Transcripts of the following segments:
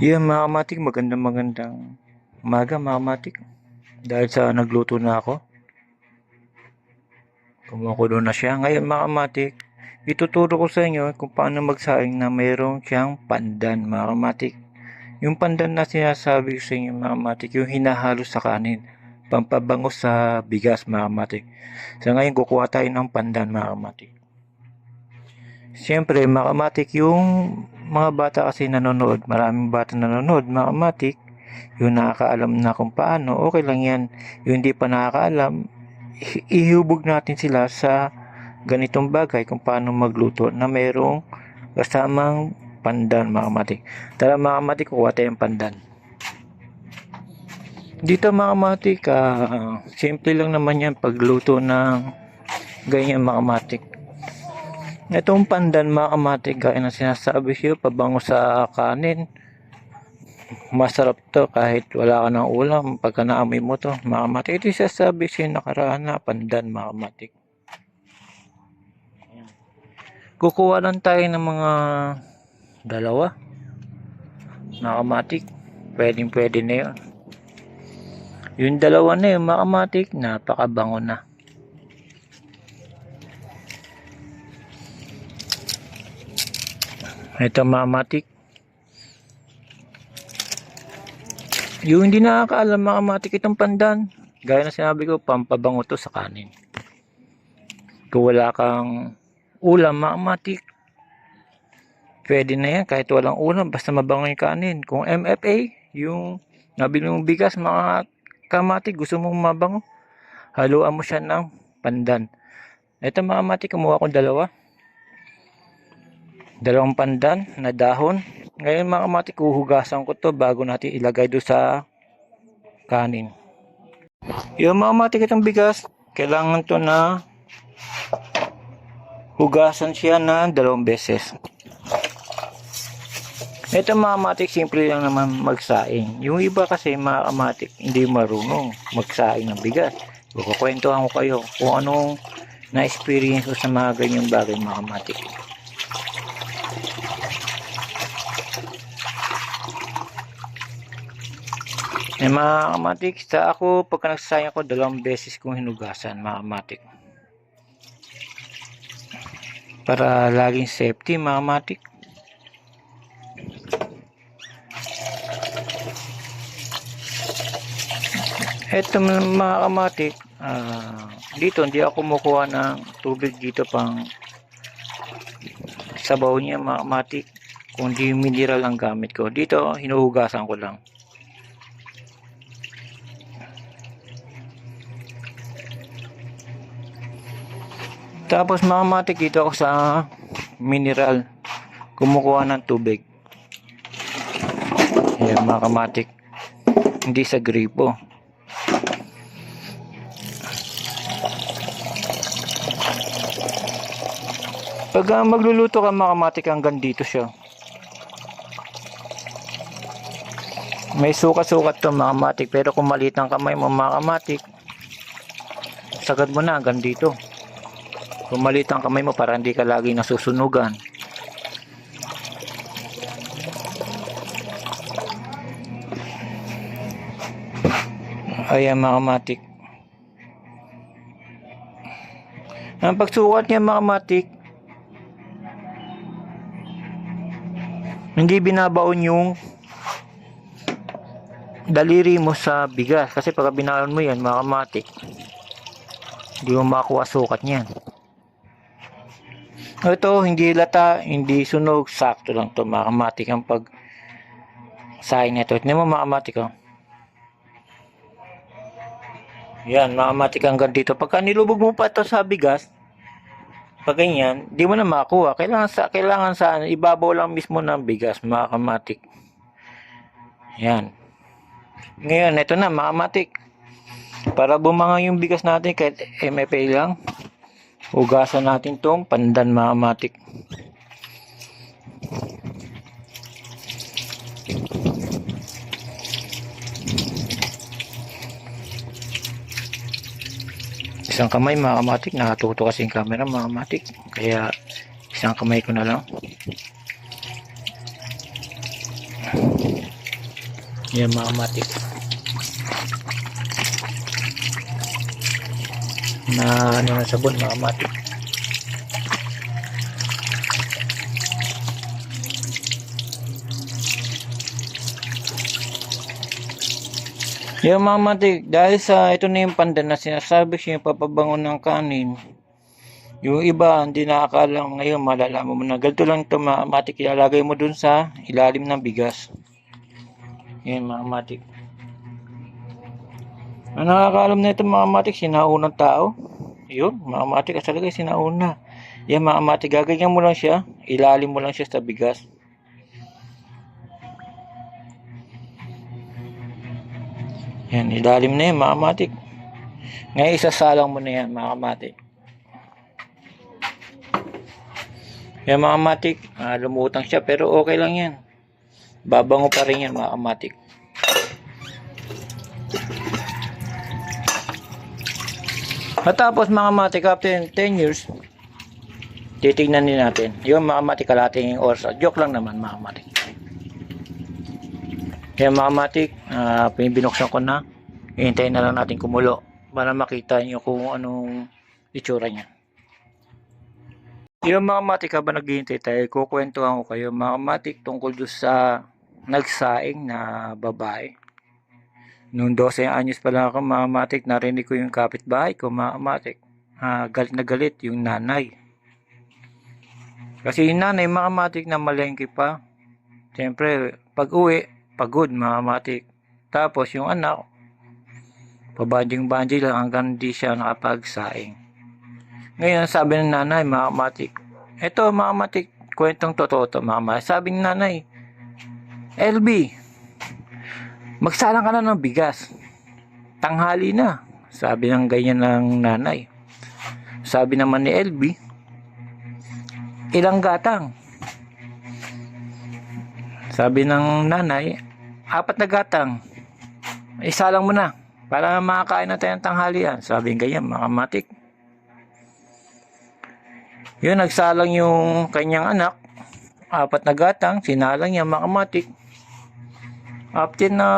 Yeah, mga kamatik, magandang magandang umaga mga kamatik. Dahil sa nagluto na ako. Kumukulo na siya. Ngayon mga kamatik, ituturo ko sa inyo kung paano magsaing na mayroong siyang pandan mga kamatik. Yung pandan na sinasabi ko sa inyo mga kamatik, yung hinahalo sa kanin. Pampabango sa bigas mga kamatik. So ngayon kukuha tayo ng pandan mga kamatik. Siyempre, mga kamatik, yung mga bata kasi nanonood, maraming bata nanonood, mga kamatik, yung nakakaalam na kung paano, okay lang yan. Yung hindi pa nakakaalam, ihubog natin sila sa ganitong bagay kung paano magluto na mayroong kasamang pandan, mga kamatik. Tara mga kamatik, kukuha tayong pandan. Dito mga kamatik, ah, simple lang naman yan pagluto ng ganyan mga kamatik. Itong pandan mga kamatik, gaya na sinasabi siya, pabango sa kanin. Masarap to kahit wala ka ng ulam. Pagka naamoy mo to, mga kamatik. Ito yung sinasabi siya nakaraan na pandan mga kamatik. Kukuha lang tayo ng mga dalawa. Mga kamatik. Pwedeng pwede na yun. Yung dalawa na yun, mga kamatik, napakabango na. Ito mamatik. Yung hindi nakakaalam mga matik itong pandan, gaya na sinabi ko, pampabango to sa kanin. Kung wala kang ulam mga matik, pwede na yan kahit walang ulam, basta mabango yung kanin. Kung MFA, yung nabili mong bigas mga kamatik, gusto mong mabango, haluan mo siya ng pandan. Ito mga matik, kumuha ko dalawa dalawang pandan na dahon. Ngayon mga kamatik, huhugasan ko to bago natin ilagay do sa kanin. Yung mga kamatik itong bigas, kailangan to na hugasan siya na dalawang beses. Ito mga kamatik, simple lang naman magsaing. Yung iba kasi mga kamatik, hindi marunong magsaing ng bigas. Kukwentuhan ko kayo kung anong na-experience ko sa mga ganyang bagay mga kamatik. Eh mga kamatik, sa ako, pagka nagsasayang ako, dalawang beses kong hinugasan, mga kamatik. Para laging safety, mga kamatik. Eto mga kamatik, ah, dito hindi ako kumukuha ng tubig dito pang sabaw niya mga kamatik. Kundi mineral ang gamit ko. Dito, hinuhugasan ko lang. Tapos mga dito ako sa mineral. Kumukuha ng tubig. Ayan mga. Hindi sa gripo. Pag ah, magluluto ka mga hanggang dito siya. May sukat-sukat to mga. Pero kung maliit ang kamay mo mga sagad mo na hanggang dito. Kung maliit ang kamay mo para hindi ka lagi nasusunugan. Ayan mga kamatik. Ang pagsukat niya mga kamatik, hindi binabaon yung daliri mo sa bigas. Kasi pag binaon mo yan mga kamatik, hindi mo makuha sukat niyan. Ito, hindi lata, hindi sunog, sakto lang to mga kamatik ang pag saing nito. Hindi mo mga kamatik oh. Yan, mga kamatik hanggang dito. Pagka nilubog mo pa ito sa bigas, pag ganyan, di mo na makuha. Kailangan sa, kailangan sa ibabaw lang mismo ng bigas, mga kamatik. Yan. Ngayon, ito na, mga kamatik. Para bumanga yung bigas natin kahit MFA lang, Hugasan natin tong pandan mga matik. Isang kamay mga kamatik, nakatuto kasi yung camera mga kamatik. Kaya isang kamay ko na lang. Yan mga matik. Na ano na sabon mga matik. Yung mga matik, dahil sa ito na yung pandan na sinasabi siya yung papabango ng kanin, yung iba, hindi nakakalam ngayon, malalaman mo na ganito lang ito mga matik, ilalagay mo dun sa ilalim ng bigas. Yan mga matik. Ang nakakaalam na ito mga matik, sinaunang tao. Yun, mga matik, talaga sinauna. Yan mga matik, gaganyan mo lang siya, ilalim mo lang siya sa bigas. Yan, ilalim na yan mga matik. Ngayon, isasalang mo na yan mga matik. Yan mga matik, ah, lumutang siya pero okay lang yan. Babango pa rin yan mga matik. Matapos mga matik after 10 years, titignan din natin. Yung mga matik kalating oras. Joke lang naman mga matik. Yan mga matik, ah, binuksan ko na. Hihintayin na lang natin kumulo para makita nyo kung anong itsura niya. Yung mga matik habang naghihintay tayo, kukwentuhan ko kayo mga matik tungkol doon sa nagsaing na babae. Noong 12 anyos pa lang ako mga matik, narinig ko yung kapitbahay ko mga matik. Ah, galit na galit yung nanay. Kasi yung nanay mga matik na malengke pa. Siyempre, pag uwi, pagod mga matik. Tapos yung anak, pabanding-banding lang hanggang hindi siya nakapagsaing. Ngayon, sabi ng nanay, mga matik, eto mga matik, kwentong totoo to mga matik. Sabi ng nanay, LB, magsalang ka na ng bigas. Tanghali na. Sabi ng ganyan ng nanay. Sabi naman ni LB, ilang gatang? Sabi ng nanay, apat na gatang. Isalang mo na para makakain na tayo ng tanghalian. Sabi ng ganyan, mga matik. Yun, nagsalang yung kanyang anak. Apat na gatang, sinalang niya, makamatik. After na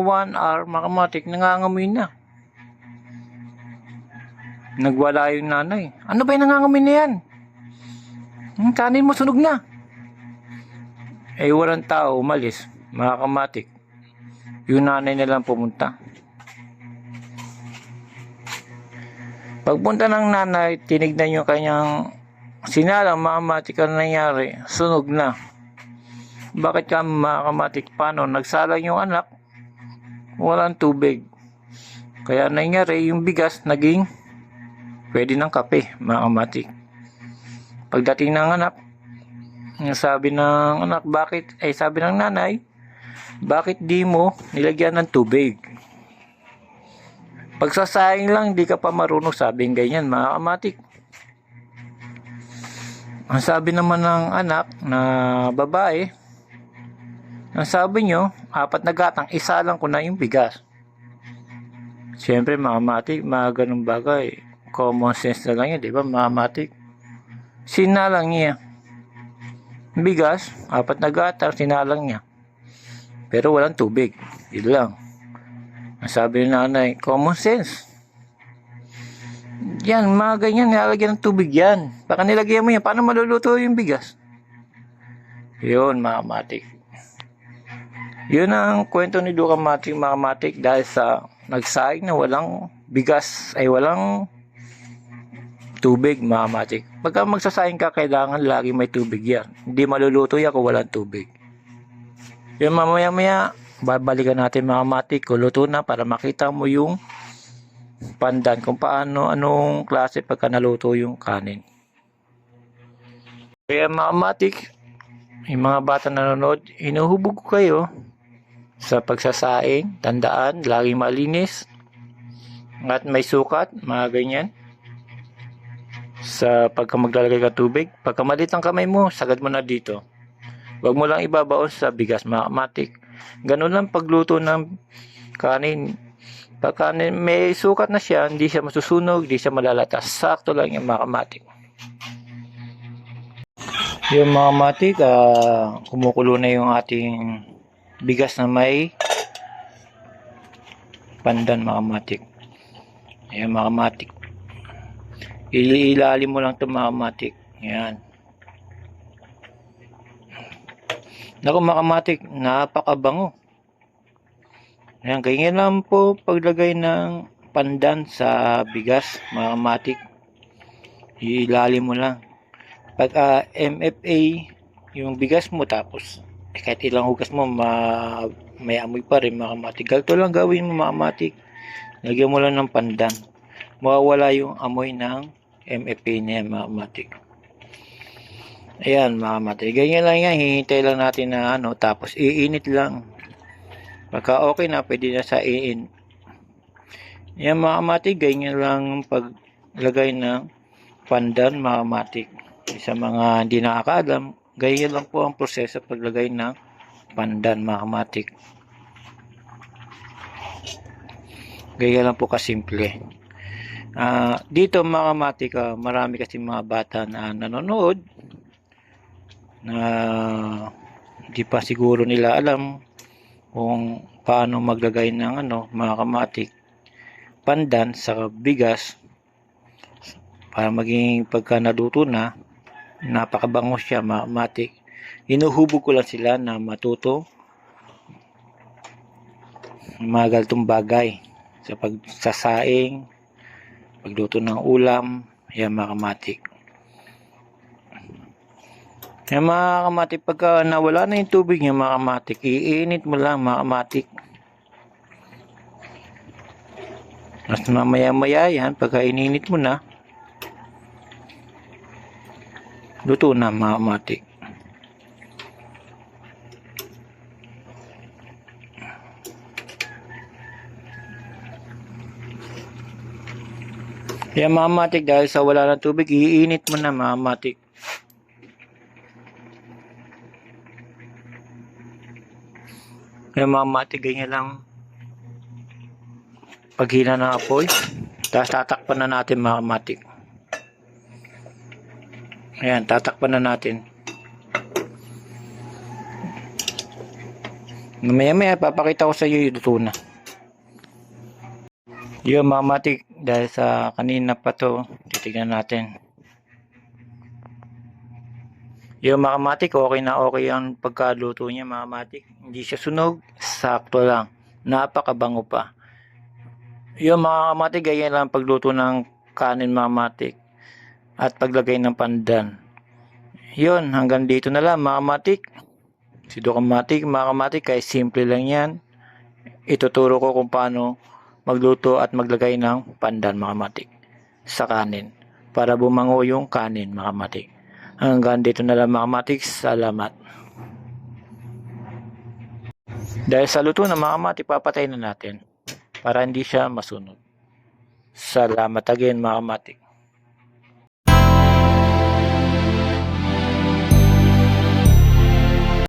one hour, makamatik, nangangamoy na. Nagwala yung nanay. Ano ba yung nangangamoy na yan? Hmm, kanin mo sunog na. Eh, walang tao, umalis. Makakamatik. Yung nanay na lang pumunta. Pagpunta ng nanay, tinignan yung kanyang sinalang makamatik ang nangyari. Sunog na. Bakit ka makamatik? Paano? Nagsalang yung anak. Walang tubig. Kaya nangyari yung bigas naging pwede ng kape, makamatik. Pagdating ng anak, sabi ng anak, bakit? Ay sabi ng nanay, bakit di mo nilagyan ng tubig? Pagsasayang lang, di ka pa marunong sabing ganyan, mga kamatik. Ang sabi naman ng anak na babae, ang sabi nyo, apat na gatang, isa lang ko na yung bigas. Siyempre, mga matik, mga ganun bagay, common sense na lang yun, di ba, mga? Sinalang niya. Bigas, apat na gatang, sinalang niya. Pero walang tubig. Yun lang. Ang sabi ng nanay, common sense. Yan, mga ganyan, nilalagyan ng tubig yan. Baka nilagyan mo yan, paano maluluto yung bigas? Yun, mga. Yun ang kwento ni Duka Matik, mga matik, dahil sa nagsaing na walang bigas, ay walang tubig, mga matik. Pagka magsasayang ka, kailangan lagi may tubig yan. Hindi maluluto yan kung walang tubig. Yun, mamaya-maya, babalikan natin mga matik, kung luto na para makita mo yung pandan kung paano, anong klase pagka naluto yung kanin. Kaya mga yung mga bata nanonood, inuhubog ko kayo sa pagsasaing, tandaan, laging malinis, at may sukat, mga ganyan. Sa pagka maglalagay ka tubig, pagka malit ang kamay mo, sagad mo na dito. Huwag mo lang ibabaon sa bigas, mga matik. Ganun lang pagluto ng kanin. Pagka may sukat na siya, hindi siya masusunog, hindi siya malalatas. Sakto lang yung mga matik. Yung mga matik, ah, kumukulo na yung ating bigas na may pandan mga kamatik. Ayan mga kamatik. Ililalim mo lang ito mga kamatik. Ayan. Naku mga kamatik, napakabango. Ayan, ganyan lang po paglagay ng pandan sa bigas mga kamatik. Ilalim mo lang. Pag ah, MFA, yung bigas mo tapos eh, kahit ilang hugas mo ma, may amoy pa rin mga kamatik. Ganito lang gawin mo mga kamatik. Lagyan mo lang ng pandan. Mawawala yung amoy ng MFA niya mga kamatik. Ayan mga kamatik. Ganyan lang yan. Hihintay lang natin na ano. Tapos iinit lang. Pagka okay na, pwede na sa iin. Yan mga kamatik. Ganyan lang paglagay ng pandan mga kamatik. Sa mga hindi nakakaalam, ganyan lang po ang proseso paglagay ng pandan mga kamatik. Ganyan lang po kasimple. Ah, dito mga ah, marami kasi mga bata na nanonood na hindi pa siguro nila alam kung paano maglagay ng ano, mga pandan sa bigas para maging pagka naluto na napakabango siya mga kamatik inuhubog ko lang sila na matuto. Mga galtong bagay. Sa pagsasaing pagluto ng ulam. Yan mga kamatik yan mga kamatik pagka nawala na yung tubig niya mga kamatik iinit mo lang mga kamatik mas mamaya maya yan pagka ininit mo na luto na mga kamatik Yan mga matik dahil sa wala ng tubig, iinit mo na mga matik. Yan mga matik, ganyan lang. Paghina ng apoy. Tapos tatakpan na natin mga matik. Ayan, tatakpan na natin. Mamaya maya, papakita ko sa iyo yung luto na. Yung mga matik, dahil sa kanina pa to, titignan natin. Yung mga matik, okay na okay ang pagkaluto niya mga matik. Hindi siya sunog, sakto lang. Napakabango pa. Yung mga matik, ganyan lang pagluto ng kanin mga matik. At paglagay ng pandan. Yun, hanggang dito na lang mga matik. Si Dokamatik, mga kamatik, kaya simple lang yan. Ituturo ko kung paano magluto at maglagay ng pandan mga matik sa kanin para bumango yung kanin mga matik. Hanggang dito na lang mga matik. Salamat. Dahil sa luto ng mga matik, papatay na natin para hindi siya masunod. Salamat again mga matik.